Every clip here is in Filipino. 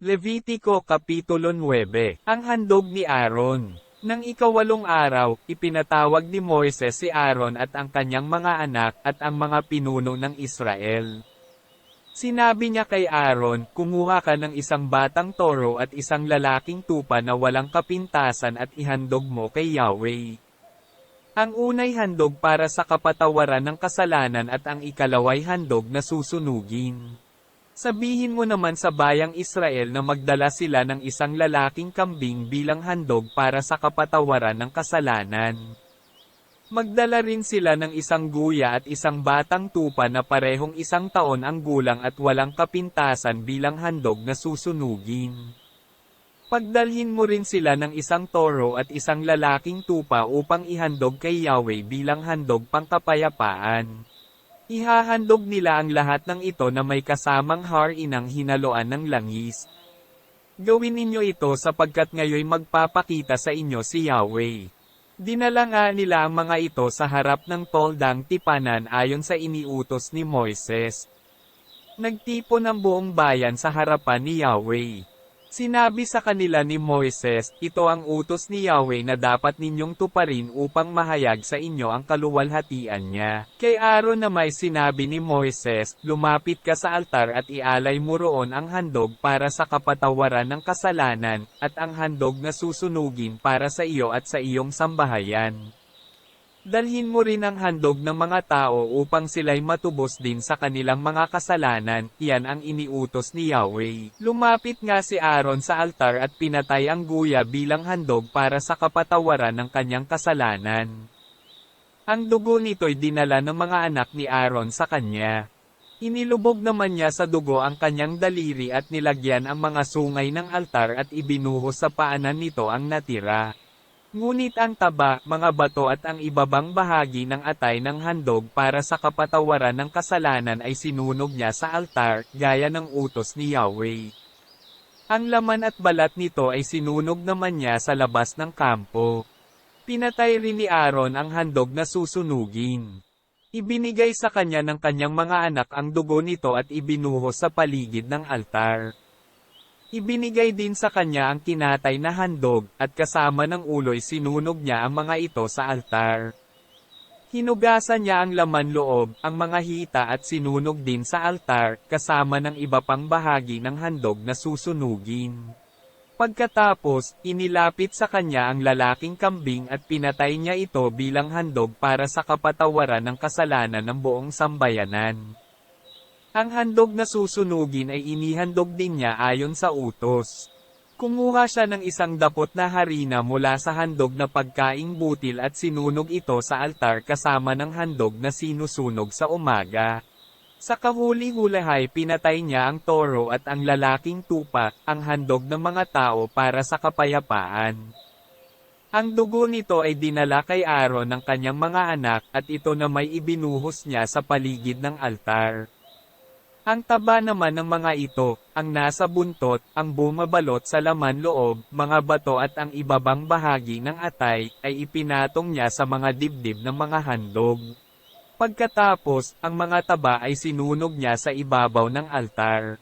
Levitico Kapitulo 9 Ang handog ni Aaron Nang ikawalong araw, ipinatawag ni Moises si Aaron at ang kanyang mga anak at ang mga pinuno ng Israel. Sinabi niya kay Aaron, kumuha ka ng isang batang toro at isang lalaking tupa na walang kapintasan at ihandog mo kay Yahweh. Ang unay handog para sa kapatawaran ng kasalanan at ang ikalaway handog na susunugin. Sabihin mo naman sa bayang Israel na magdala sila ng isang lalaking kambing bilang handog para sa kapatawaran ng kasalanan. Magdala rin sila ng isang guya at isang batang tupa na parehong isang taon ang gulang at walang kapintasan bilang handog na susunugin. Pagdalhin mo rin sila ng isang toro at isang lalaking tupa upang ihandog kay Yahweh bilang handog pangkapayapaan. Ihahandog nila ang lahat ng ito na may kasamang harinang hinaloan ng langis. Gawin ninyo ito sapagkat ngayoy magpapakita sa inyo si Yahweh. Dinala nga nila ang mga ito sa harap ng toldang tipanan ayon sa iniutos ni Moises. Nagtipon ang buong bayan sa harapan ni Yahweh. Sinabi sa kanila ni Moises, ito ang utos ni Yahweh na dapat ninyong tuparin upang mahayag sa inyo ang kaluwalhatian niya. Kay Aaron na may sinabi ni Moises, lumapit ka sa altar at ialay mo roon ang handog para sa kapatawaran ng kasalanan, at ang handog na susunugin para sa iyo at sa iyong sambahayan. Dalhin mo rin ang handog ng mga tao upang sila'y matubos din sa kanilang mga kasalanan, iyan ang iniutos ni Yahweh. Lumapit nga si Aaron sa altar at pinatay ang guya bilang handog para sa kapatawaran ng kanyang kasalanan. Ang dugo nito'y dinala ng mga anak ni Aaron sa kanya. Inilubog naman niya sa dugo ang kanyang daliri at nilagyan ang mga sungay ng altar at ibinuhos sa paanan nito ang natira. Ngunit ang taba, mga bato at ang ibabang bahagi ng atay ng handog para sa kapatawaran ng kasalanan ay sinunog niya sa altar, gaya ng utos ni Yahweh. Ang laman at balat nito ay sinunog naman niya sa labas ng kampo. Pinatay rin ni Aaron ang handog na susunugin. Ibinigay sa kanya ng kanyang mga anak ang dugo nito at ibinuhos sa paligid ng altar. Ibinigay din sa kanya ang kinatay na handog, at kasama ng ulo'y sinunog niya ang mga ito sa altar. Hinugasan niya ang laman loob, ang mga hita at sinunog din sa altar, kasama ng iba pang bahagi ng handog na susunugin. Pagkatapos, inilapit sa kanya ang lalaking kambing at pinatay niya ito bilang handog para sa kapatawaran ng kasalanan ng buong sambayanan. Ang handog na susunugin ay inihandog din niya ayon sa utos. Kumuha siya ng isang dapot na harina mula sa handog na pagkaing butil at sinunog ito sa altar kasama ng handog na sinusunog sa umaga. Sa kahuli-hulahay pinatay niya ang toro at ang lalaking tupa, ang handog ng mga tao para sa kapayapaan. Ang dugo nito ay dinala kay Aaron ng kanyang mga anak at ito na may ibinuhos niya sa paligid ng altar. Ang taba naman ng mga ito, ang nasa buntot, ang bumabalot sa laman loob, mga bato at ang ibabang bahagi ng atay, ay ipinatong niya sa mga dibdib ng mga handog. Pagkatapos, ang mga taba ay sinunog niya sa ibabaw ng altar.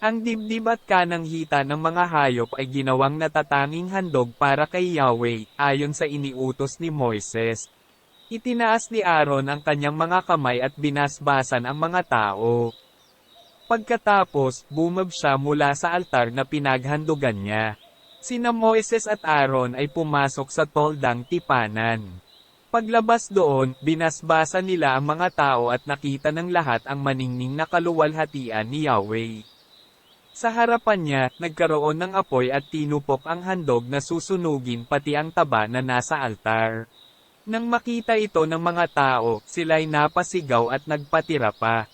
Ang dibdib at kanang hita ng mga hayop ay ginawang natatanging handog para kay Yahweh, ayon sa iniutos ni Moises. Itinaas ni Aaron ang kanyang mga kamay at binasbasan ang mga tao. Pagkatapos, bumab siya mula sa altar na pinaghandugan niya. Sina Moises at Aaron ay pumasok sa toldang tipanan. Paglabas doon, binasbasan nila ang mga tao at nakita ng lahat ang maningning na kaluwalhatian ni Yahweh. Sa harapan niya, nagkaroon ng apoy at tinupok ang handog na susunugin pati ang taba na nasa altar. Nang makita ito ng mga tao, sila'y napasigaw at nagpatira pa.